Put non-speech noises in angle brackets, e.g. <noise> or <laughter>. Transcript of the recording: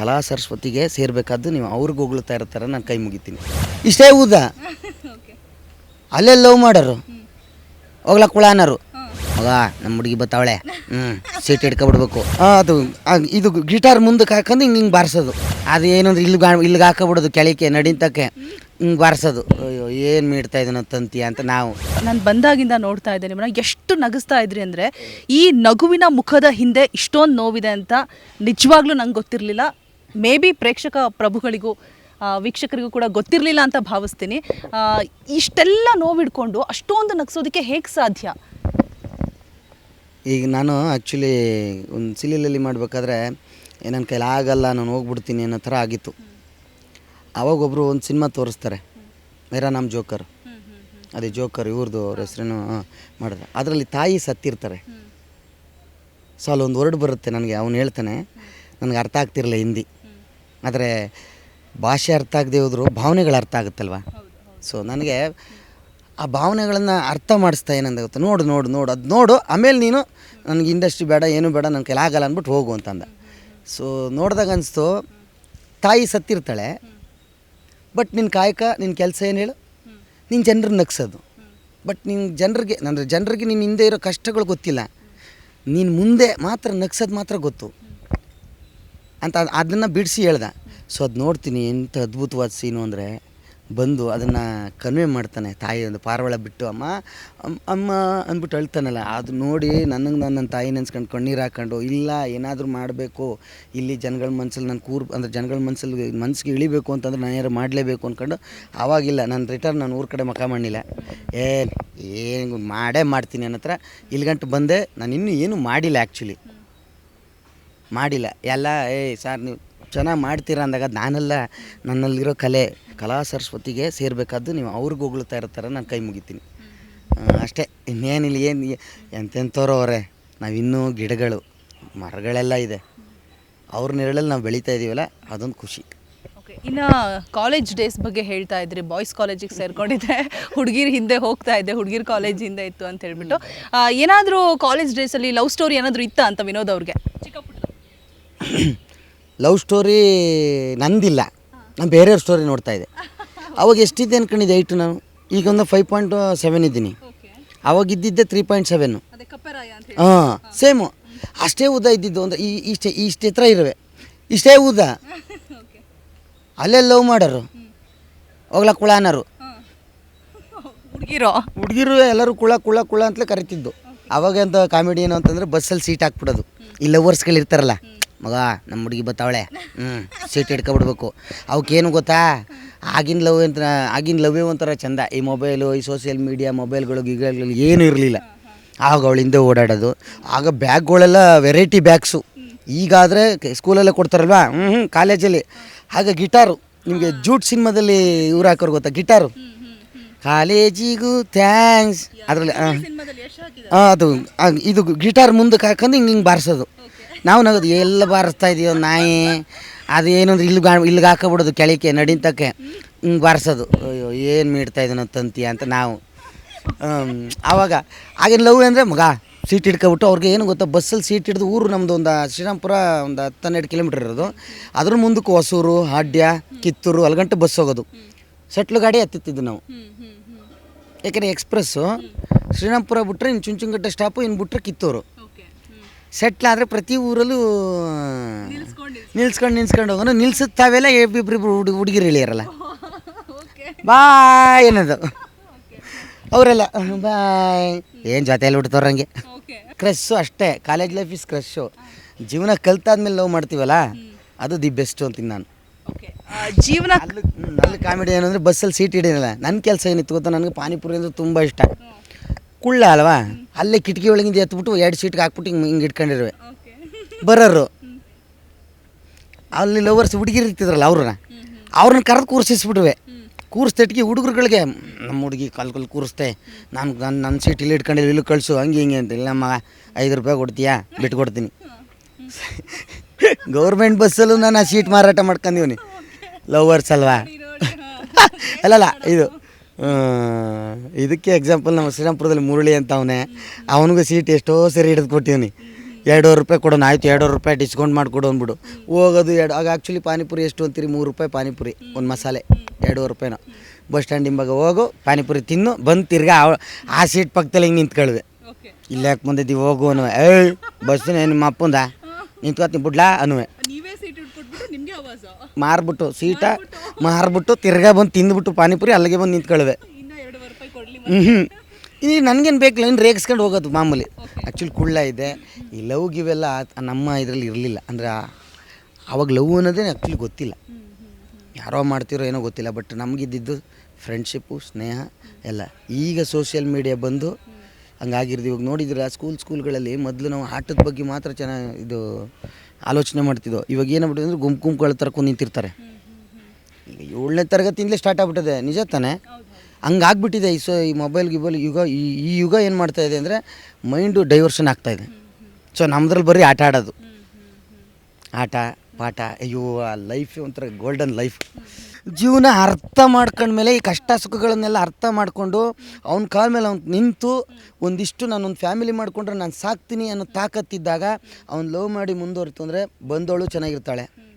ಕಲಾ ಸರಸ್ವತಿಗೆ ಸೇರಬೇಕಾದ್ದು ನೀವು ಅವ್ರಿಗೆ ಹೊಗಳ್ತಾ ಇರ್ತಾರೆ, ನಾನು ಕೈ ಮುಗಿತೀನಿ. ಇಷ್ಟೇ ಊದ? ಅಲ್ಲೇ ಲವ್ ಮಾಡೋರು? ಹೋಗ್ಲಕ್ ಕುಳಾನರು? ಮಗ ನಮ್ಮ ಹುಡುಗಿ ಬತ್ತಾವಳೆ? ಹ್ಞೂ ಸೀಟ್ ಇಟ್ಕೊಬಿಡ್ಬೇಕು ಅದು ಇದು ಗಿಟಾರ್ ಮುಂದಕ್ಕೆ ಹಾಕೊಂಡು ಹಿಂಗೆ ಹಿಂಗೆ ಬಾರಿಸೋದು. ಅದು ಏನಂದ್ರೆ ಇಲ್ಲಿ ಇಲ್ಲಿಗೆ ಹಾಕೊಬಿಡೋದು ಕೆಳಕ್ಕೆ, ನಡಿಂತಕ್ಕೆ ಹಿಂಗೆ ಬಾರಿಸೋದು. ಅಯ್ಯೋ, ಏನು ಮೀಡ್ತಾ ಇದೀನೋ ತಂತಿ ಅಂತ ನಾವು. ನಾನು ಬಂದಾಗಿಂದ ನೋಡ್ತಾ ಇದ್ದೆ ನಿಮ್ಮನ್ನ ಎಷ್ಟು ನಗಿಸ್ತಾ ಇದ್ರಿ ಅಂದರೆ ಈ ನಗುವಿನ ಮುಖದ ಹಿಂದೆ ಇಷ್ಟೊಂದು ನೋವಿದೆ ಅಂತ ನಿಜವಾಗ್ಲೂ ನಂಗೆ ಗೊತ್ತಿರಲಿಲ್ಲ. ಮೇ ಬಿ ಪ್ರೇಕ್ಷಕ ಪ್ರಭುಗಳಿಗೂ ವೀಕ್ಷಕರಿಗೂ ಕೂಡ ಗೊತ್ತಿರಲಿಲ್ಲ ಅಂತ ಭಾವಿಸ್ತೀನಿ. ಇಷ್ಟೆಲ್ಲ ನೋವಿಡ್ಕೊಂಡು ಅಷ್ಟೊಂದು ನಗಿಸೋದಕ್ಕೆ ಹೇಗೆ ಸಾಧ್ಯ? ಈಗ ನಾನು ಆ್ಯಕ್ಚುಲಿ ಒಂದು ಸಿಲಿಲಲ್ಲಿ ಮಾಡಬೇಕಾದ್ರೆ ನನ್ನ ಕೈಲಿ ಆಗಲ್ಲ ನಾನು ಹೋಗ್ಬಿಡ್ತೀನಿ ಅನ್ನೋ ಥರ ಆಗಿತ್ತು. ಅವಾಗೊಬ್ಬರು ಒಂದು ಸಿನಿಮಾ ತೋರಿಸ್ತಾರೆ. ಮೇರಾ ನಾಮ್ ಜೋಕರ್. ಅದೇ ಜೋಕರ್ ಇವ್ರದ್ದು ಅವ್ರ ಹೆಸ್ರೇನು ಮಾಡಿದ್ರೆ ಅದರಲ್ಲಿ ತಾಯಿ ಸತ್ತಿರ್ತಾರೆ. ಸೊ ಅಲ್ಲೊಂದು ವರ್ಡ್ ಬರುತ್ತೆ ನನಗೆ ಅವನು ಹೇಳ್ತಾನೆ. ನನಗೆ ಅರ್ಥ ಆಗ್ತಿರಲಿಲ್ಲ ಹಿಂದಿ. ಆದರೆ ಭಾಷೆ ಅರ್ಥ ಆಗದೆ ಹೋದ್ರು ಭಾವನೆಗಳು ಅರ್ಥ ಆಗುತ್ತಲ್ವ? ಸೊ ನನಗೆ ಆ ಭಾವನೆಗಳನ್ನು ಅರ್ಥ ಮಾಡಿಸ್ತಾ ಏನಂತ ಗೊತ್ತಾ ನೋಡು ನೋಡು ನೋಡು ಅದು ನೋಡು ಆಮೇಲೆ ನೀನು ನನಗೆ ಇಂಡಸ್ಟ್ರಿ ಬೇಡ ಏನು ಬೇಡ ನನ್ನ ಕೈಲಿ ಆಗಲ್ಲ ಅಂದ್ಬಿಟ್ಟು ಹೋಗು ಅಂತಂದ. ಸೊ ನೋಡಿದಾಗ ಅನಿಸ್ತು ತಾಯಿ ಸತ್ತಿರ್ತಾಳೆ ಬಟ್ ನಿನ್ನ ಕಾಯಕ ನಿನ್ನ ಕೆಲಸ ಏನು ಹೇಳು? ನಿನ್ನ ಜನರನ್ನ ನಗ್ಸೋದು. ಬಟ್ ನಿನ್ನ ಜನರಿಗೆ ನನ್ನ ಜನರಿಗೆ ನಿನ್ನ ಹಿಂದೆ ಇರೋ ಕಷ್ಟಗಳು ಗೊತ್ತಿಲ್ಲ. ನೀನು ಮುಂದೆ ಮಾತ್ರ ನಗ್ಸೋದು ಮಾತ್ರ ಗೊತ್ತು. ಅಂತ ಅದನ್ನು ಬಿಡಿಸಿ ಹೇಳ್ದೆ. ಸೊ ಅದು ನೋಡ್ತೀನಿ ಎಂಥ ಅದ್ಭುತವಾದ ಸೀನು ಅಂದರೆ ಬಂದು ಅದನ್ನು ಕನ್ವೆ ಮಾಡ್ತಾನೆ ತಾಯಿ ಒಂದು ಪಾರವಾಳ ಬಿಟ್ಟು, ಅಮ್ಮ, ಅಮ್- ಅಮ್ಮ, ಅಂದ್ಬಿಟ್ಟು ಅಳ್ತಾನಲ್ಲ. ಅದು ನೋಡಿ ನನಗೆ ನಾನು ನನ್ನ ತಾಯಿ ನೆನ್ಸ್ಕೊಂಡು ಕಣ್ಣೀರು ಹಾಕೊಂಡು, ಇಲ್ಲ, ಏನಾದರೂ ಮಾಡಬೇಕು. ಇಲ್ಲಿ ಜನಗಳ ಮನಸ್ಸಲ್ಲಿ ನಾನು ಕೂರ್, ಅಂದರೆ ಜನಗಳ ಮನಸ್ಸಲ್ಲಿ ಮನಸ್ಸಿಗೆ ಇಳಿಬೇಕು ಅಂತಂದ್ರೆ ನಾನು ಏನಾರು ಮಾಡಲೇಬೇಕು ಅಂದ್ಕೊಂಡು ಆವಾಗಿಲ್ಲ ನಾನು ರಿಟರ್ನ್ ನಾನು ಊರ ಕಡೆ ಮಕ ಮಾಡಿಲ್ಲ ಏನು ಏನು ಮಾಡೇ ಮಾಡ್ತೀನಿ ಅನ್ನತ್ರ. ಹತ್ರ ಇಲ್ಲಿ ಗಂಟು ಬಂದೆ, ನಾನು ಇನ್ನೂ ಏನೂ ಮಾಡಿಲ್ಲ ಆ್ಯಕ್ಚುಲಿ ಮಾಡಿಲ್ಲ. ಎಲ್ಲ ಏ ಸರ್ ನೀವು ಚೆನ್ನಾಗಿ ಮಾಡ್ತೀರ? ಅಂದಾಗ ನಾನೆಲ್ಲ ನನ್ನಲ್ಲಿರೋ ಕಲೆ ಕಲಾ ಸರಸ್ವತಿಗೆ ಸೇರಬೇಕಾದ್ದು ನೀವು ಅವ್ರಿಗೆ ಹೋಗ್ತಾ ಇರ್ತಾರೆ ನಾನು ಕೈ ಮುಗಿತೀನಿ. ಅಷ್ಟೇ ಇನ್ನೇನಿಲ್ಲ ಏನು ಎಂತೆಂಥವ್ರು ಅವರೇ ನಾವಿನ್ನೂ ಗಿಡಗಳು ಮರಗಳೆಲ್ಲ ಇದೆ. ಅವ್ರ ನೆರಳಲ್ಲಿ ನಾವು ಬೆಳೀತಾ ಇದ್ದೀವಲ್ಲ ಅದೊಂದು ಖುಷಿ. ಓಕೆ ಇನ್ನು ಕಾಲೇಜ್ ಡೇಸ್ ಬಗ್ಗೆ ಹೇಳ್ತಾ ಇದ್ರಿ ಬಾಯ್ಸ್ ಕಾಲೇಜಿಗೆ ಸೇರ್ಕೊಂಡಿದ್ದೆ <laughs> ಹುಡುಗಿರ್ ಹಿಂದೆ ಹೋಗ್ತಾ ಇದ್ದೆ ಹುಡುಗಿರ್ ಕಾಲೇಜ್ ಹಿಂದೆ ಇತ್ತು ಅಂತ ಹೇಳ್ಬಿಟ್ಟು. ಏನಾದರೂ ಕಾಲೇಜ್ ಡೇಸಲ್ಲಿ ಲವ್ ಸ್ಟೋರಿ ಏನಾದರೂ ಇತ್ತ ಅಂತ ವಿನೋದ್ ಅವ್ರಿಗೆ? ಲವ್ ಸ್ಟೋರಿ ನಂದಿಲ್ಲ. ನಾನು ಬೇರೆಯವ್ರ ಸ್ಟೋರಿ ನೋಡ್ತಾ ಇದ್ದೆ. ಅವಾಗ ಎಷ್ಟಿದ್ದೆ ಅನ್ಕೊಂಡಿದ್ದೆ ಏಯ್ಟ್ ನಾನು? ಈಗ ಒಂದು ಫೈವ್ ಪಾಯಿಂಟ್ ಸೆವೆನ್ ಇದ್ದೀನಿ. ಅವಾಗ ಇದ್ದಿದ್ದೆ ತ್ರೀ ಪಾಯಿಂಟ್ ಸೆವೆನ್ನು ಹಾಂ ಸೇಮು ಅಷ್ಟೇ ಉದ್ದ ಇದ್ದಿದ್ದು ಒಂದು ಈ ಇಷ್ಟೇ ಇಷ್ಟು ಎತ್ತರ ಇರುವೆ. ಇಷ್ಟೇ ಉದ್ದ <laughs> ಅಲ್ಲೇ ಲವ್ ಮಾಡೋರು. ಹೋಗ್ಲಾ ಕುಳ ಅನ್ನೋರು ಹುಡುಗಿರೋ? ಹುಡುಗಿರು ಎಲ್ಲರೂ ಕುಳ ಕುಳ ಕುಳ ಅಂತಲೇ ಕರಿತಿದ್ದು. ಅವಾಗ ಅಂತ ಕಾಮಿಡಿ ಏನು ಅಂತಂದರೆ ಬಸ್ಸಲ್ಲಿ ಸೀಟ್ ಹಾಕ್ಬಿಡೋದು. ಈ ಲವರ್ಸ್ಗಳು ಇರ್ತಾರಲ್ಲ ಮಗ ನಮ್ಮ ಹುಡುಗಿ ಬತ್ತಾವಳೆ. ಹ್ಞೂ ಸೀಟ್ ಹಿಡ್ಕೊಬಿಡ್ಬೇಕು. ಅವಕ್ಕೇನು ಗೊತ್ತಾ? ಆಗಿನ ಲವ್ ಅಂತ ಆಗಿನ ಲವ್ಯ ಒಂಥರ ಚಂದ. ಈ ಮೊಬೈಲು ಈ ಸೋಷಿಯಲ್ ಮೀಡಿಯಾ ಮೊಬೈಲ್ಗಳು ಗಿಗಲ್ಗಳು ಏನೂ ಇರಲಿಲ್ಲ. ಆಗ ಅವಳು ಹಿಂದೆ ಓಡಾಡೋದು. ಆಗ ಬ್ಯಾಗ್ಗಳೆಲ್ಲ ವೆರೈಟಿ ಬ್ಯಾಗ್ಸು ಈಗಾದರೆ ಸ್ಕೂಲಲ್ಲೇ ಕೊಡ್ತಾರಲ್ವಾ? ಹ್ಞೂ ಹ್ಞೂ ಕಾಲೇಜಲ್ಲಿ. ಆಗ ಗಿಟಾರು. ನಿಮಗೆ ಜೂಟ್ ಸಿನಿಮಾದಲ್ಲಿ ಇವ್ರು ಹಾಕೋರು ಗೊತ್ತಾ? ಗಿಟಾರು. ಕಾಲೇಜಿಗೂ ಥ್ಯಾಂಕ್ಸ್ ಅದರಲ್ಲಿ ಹಾಂ ಅದು ಇದು ಗಿಟಾರ್ ಮುಂದಕ್ಕೆ ಹಾಕೊಂಡು ಹಿಂಗೆ ಹಿಂಗೆ ಬಾರಿಸೋದು. ನಾವು ನಗದು ಎಲ್ಲ ಬಾರಿಸ್ತಾ ಇದೀವೋ ನಾಯಿ. ಅದು ಏನು ಅಂದ್ರೆ ಇಲ್ಲಿ ಇಲ್ಲಿಗೆ ಹಾಕಬಿಡೋದು ಕೆಳಕ್ಕೆ, ನಡಿಂತಕ್ಕೆ. ಹಿಂಗೆ ಬಾರಿಸೋದು. ಅಯ್ಯೋ, ಏನು ಮೀಡ್ತಾ ಇದೀನೋ ತಂತಿ ಅಂತ ನಾವು. ಆವಾಗ ಆಗಿನ ಲವ್ ಅಂದರೆ ಮಗ ಸೀಟ್ ಹಿಡ್ಕೊಬಿಟ್ಟು ಅವ್ರಿಗೆ ಏನು ಗೊತ್ತಾ, ಬಸ್ಸಲ್ಲಿ ಸೀಟ್ ಹಿಡಿದು ಊರು ನಮ್ಮದು ಒಂದು ಶ್ರೀರಾಮಪುರ ಒಂದು ಹತ್ತು ಹನ್ನೆರಡು ಕಿಲೋಮೀಟ್ರ್ ಇರೋದು. ಅದ್ರ ಮುಂದಕ್ಕೆ ಹೊಸೂರು, ಹಾಡ್ಯ, ಕಿತ್ತೂರು, ಅಲಗಂಟ ಬಸ್ ಹೋಗೋದು. ಸೆಟ್ಲು ಗಾಡಿ ಹತ್ತಿತ್ತಿದ್ದು ನಾವು. ಯಾಕೆಂದರೆ ಎಕ್ಸ್ಪ್ರೆಸ್ಸು, ಶ್ರೀರಾಮಪುರ ಬಿಟ್ಟರೆ ಇನ್ನು ಚುಂಚುಂಗಟ್ಟೆ ಸ್ಟಾಪು ಇನ್ನು ಬಿಟ್ಟರೆ ಕಿತ್ತೂರು. ಸೆಟ್ಲ್ ಆದರೆ ಪ್ರತಿ ಊರಲ್ಲೂ ನಿಲ್ಸ್ಕೊಂಡು ನಿಲ್ಸ್ಕೊಂಡು ಹೋಗೋನು. ನಿಲ್ಸುತ್ತಾವೆಲ್ಲ ತಾವೆಲ್ಲ ಹುಡುಗ ಹುಡುಗಿ ಹುಡುಗಿರು ಇಳಿಯರಲ್ಲ. <laughs> ಬಾಯ್ ಏನದು ಅವರೆಲ್ಲ ಬಾಯ್ ಏನು ಜೊತೆಯಲ್ಲಿ ಹುಡ್ತವ್ರಂಗೆ ಕ್ರಶ್ಶು ಅಷ್ಟೇ. ಕಾಲೇಜ್ ಲೈಫ್ ಇಸ್ ಕ್ರಶ್ಶು ಜೀವನ ಕಲ್ತಾದ್ಮೇಲೆ ಲವ್ ಮಾಡ್ತೀವಲ್ಲ ಅದು ದಿ ಬೆಸ್ಟು ಅಂತೀನಿ ನಾನು. ಜೀವನ ಅಲ್ಲಿ ಕಾಮಿಡಿ ಏನಂದ್ರೆ ಬಸ್ಸಲ್ಲಿ ಸೀಟ್ ಹಿಡಿಯಲ್ಲ. ನನ್ನ ಕೆಲಸ ಏನಿತ್ತು ಗೊತ್ತಾ? ನನಗೆ ಪಾನಿಪುರಿ ಅಂದರೆ ತುಂಬ ಇಷ್ಟ. ಕುಳ್ಳ ಅಲ್ವಾ? ಅಲ್ಲೇ ಕಿಟಕಿ ಒಳಗಿಂದ ಎತ್ಬಿಟ್ಟು ಎರಡು ಸೀಟ್ಗೆ ಹಾಕ್ಬಿಟ್ಟು ಹಿಂಗೆ ಹಿಂಗೆ ಇಟ್ಕೊಂಡಿರುವೆ. ಬರೋರು. ಅಲ್ಲಿ ಲವರ್ಸ್ ಹುಡುಗಿರು ಇರ್ತಿದ್ರಲ್ಲ ಅವ್ರನ್ನ? ಅವ್ರನ್ನ ಕರೆದು ಕೂರಿಸಿಸ್ಬಿಡುವೆ ಕೂರಿಸ್ತಟ್ಟಿಗೆ ಹುಡುಗರುಗಳಿಗೆ ನಮ್ಮ ಹುಡುಗಿ ಕಾಲು ಕಲ್ ಕೂರಿಸ್ತೆ. ನಾನು ನನ್ನ ನನ್ನ ಸೀಟ್ ಇಲ್ಲಿ ಇಟ್ಕೊಂಡಿಲ್ಲ ಇಲ್ಲಿ ಕಳಿಸು ಹಂಗೆ ಹಿಂಗೆ ಅಂತ. ಇಲ್ಲ ಮಗ ಐದು ರೂಪಾಯಿ ಕೊಡ್ತೀಯಾ? ಬಿಟ್ಕೊಡ್ತೀನಿ. ಗೌರ್ಮೆಂಟ್ ಬಸ್ಸಲ್ಲೂ ನಾನು ಆ ಸೀಟ್ ಮಾರಾಟ ಮಾಡ್ಕೊಂಡಿವ್ನಿ. ಲವರ್ಸ್ ಅಲ್ವಾ? ಅಲ್ಲಲ್ಲ ಇದು ಇದಕ್ಕೆ ಎಕ್ಸಾಂಪಲ್ ನಮ್ಮ ಶ್ರೀರಾಮ್ಪುರದಲ್ಲಿ ಮುರಳಿ ಅಂತ ಅವನೇ. ಅವನಿಗೂ ಸೀಟ್ ಎಷ್ಟೋ ಸರಿ ಹಿಡಿದು ಕೊಟ್ಟಿವ್ನಿ. ಎರಡೂವರೆ ರೂಪಾಯಿ ಕೊಡೋಣ ಆಯಿತು ಎರಡೂವರೆ ರೂಪಾಯಿ ಡಿಸ್ಕೌಂಟ್ ಮಾಡಿಕೊಡು ಅಂದ್ಬಿಡು. ಹೋಗೋದು ಎರಡು ಆಗ ಆ್ಯಕ್ಚುಲಿ ಪಾನಿಪುರಿ ಎಷ್ಟು ಅಂತೀರಿ? ಮೂರು ರೂಪಾಯಿ ಪಾನಿಪುರಿ ಒಂದು ಮಸಾಲೆ ಎರಡೂವರೆ ರೂಪಾಯಿನ. ಬಸ್ ಸ್ಟ್ಯಾಂಡ್ ಹಿಂಬಾಗ ಹೋಗು ಪಾನಿಪುರಿ ತಿನ್ನು ಬಂದು ತಿರ್ಗಾ ಆ- ಆ ಸೀಟ್ ಪಕ್ಕದಲ್ಲಿ ಹಿಂಗೆ ನಿಂತ್ಕೊಳ್ದೆ ಇಲ್ಲ ಯಾಕೆ ಬಂದಿದ್ದೀವಿ ಹೋಗು ಅನ್ನುವೆ. ಏಯ್ ಬಸ್ಸಿನ ನಿಮ್ಮ ಅಪ್ಪಂದ ನಿಂತ್ಕೊತೀನಿ ಬಿಡ್ಲಾ ಅನ್ನುವೆ ನೀವೇ ಸೀಟ್ ಇಟ್ಬಿಟ್ಬಿಟ್ಟು ನಿಮಗೆ ಆವಾಜ ಮಾರ್ಬಿಟ್ಟು ಸೀಟ ಮಾರ್ಬಿಟ್ಟು. ತಿರ್ಗಾ ಬಂದು ತಿಂದ್ಬಿಟ್ಟು ಪಾನಿಪುರಿ ಅಲ್ಲಿಗೆ ಬಂದು ನಿಂತ್ಕೊಳ್ಳುವೆ ಹ್ಞೂ ಇಲ್ಲಿ ನನಗೇನು ಬೇಕು ಇನ್ನು ರೇಗಿಸ್ಕೊಂಡು ಹೋಗೋದು ಮಾಮೂಲಿ. ಆ್ಯಕ್ಚುಲಿ ಕುಳ್ಳ ಇದೆ. ಈ ಲವ್ ಗಿವೆಲ್ಲ ಆ- ನಮ್ಮ ಇದರಲ್ಲಿ ಇರಲಿಲ್ಲ. ಅಂದರೆ ಆವಾಗ ಲವ್ ಅನ್ನೋದೇ ಆ್ಯಕ್ಚುಲಿ ಗೊತ್ತಿಲ್ಲ. ಯಾರೋ ಮಾಡ್ತಿರೋ ಏನೋ ಗೊತ್ತಿಲ್ಲ. ಬಟ್ ನಮಗಿದ್ದಿದ್ದು ಫ್ರೆಂಡ್ಶಿಪ್ಪು ಸ್ನೇಹ ಎಲ್ಲ. ಈಗ ಸೋಷಿಯಲ್ ಮೀಡಿಯಾ ಬಂದು ಹಂಗಾಗಿರ್ದು. ಇವಾಗ ನೋಡಿದ್ರೆ ಸ್ಕೂಲ್ ಸ್ಕೂಲ್ಗಳಲ್ಲಿ ಮೊದಲು ನಾವು ಆಟದ ಬಗ್ಗೆ ಮಾತ್ರ ಚೆನ್ನಾಗಿ ಇದು ಆಲೋಚನೆ ಮಾಡ್ತಿದ್ದೋ. ಇವಾಗ ಏನಾಗ್ಬಿಟ್ಟಿದೆ ಅಂದರೆ ಗುಂಪು ಗುಂಪುಗಳ ತರ್ಕೊಂಡು ನಿಂತಿರ್ತಾರೆ. ಈಗ ಏಳನೇ ತರಗತಿಯಿಂದಲೇ ಸ್ಟಾರ್ಟ್ ಆಗ್ಬಿಟ್ಟಿದೆ. ನಿಜ ತಾನೇ? ಹಂಗಾಗ್ಬಿಟ್ಟಿದೆ ಈ ಸೊ, ಈ ಮೊಬೈಲ್ ಗಿಬೈಲ್ ಯುಗ, ಈ ಈ ಯುಗ ಏನು ಮಾಡ್ತಾ ಇದೆ ಅಂದರೆ ಮೈಂಡು ಡೈವರ್ಷನ್ ಆಗ್ತಾ ಇದೆ. ಸೊ ನಮ್ಮದ್ರಲ್ಲಿ ಬರೀ ಆಟ ಆಡೋದು. ಆಟ, ಪಾಠ, ಅಯ್ಯೋ, ಆ ಲೈಫ್ ಒಂಥರ ಗೋಲ್ಡನ್ ಲೈಫ್ ಜೀವನ ಅರ್ಥ ಮಾಡ್ಕೊಂಡ್ಮೇಲೆ ಈ ಕಷ್ಟ ಸುಖಗಳನ್ನೆಲ್ಲ ಅರ್ಥ ಮಾಡಿಕೊಂಡು ಅವ್ನ ಕಾಲ ಮೇಲೆ ಅವ್ನು ನಿಂತು ಒಂದಿಷ್ಟು ನಾನೊಂದು ಫ್ಯಾಮಿಲಿ ಮಾಡಿಕೊಂಡ್ರೆ ನಾನು ಸಾಕ್ತೀನಿ ಅನ್ನೋ ತಾಕತ್ತಿದ್ದಾಗ ಅವ್ನು ಲವ್ ಮಾಡಿ ಮುಂದುವರಿತು ಅಂದರೆ ಬಂದವಳು ಚೆನ್ನಾಗಿರ್ತಾಳೆ.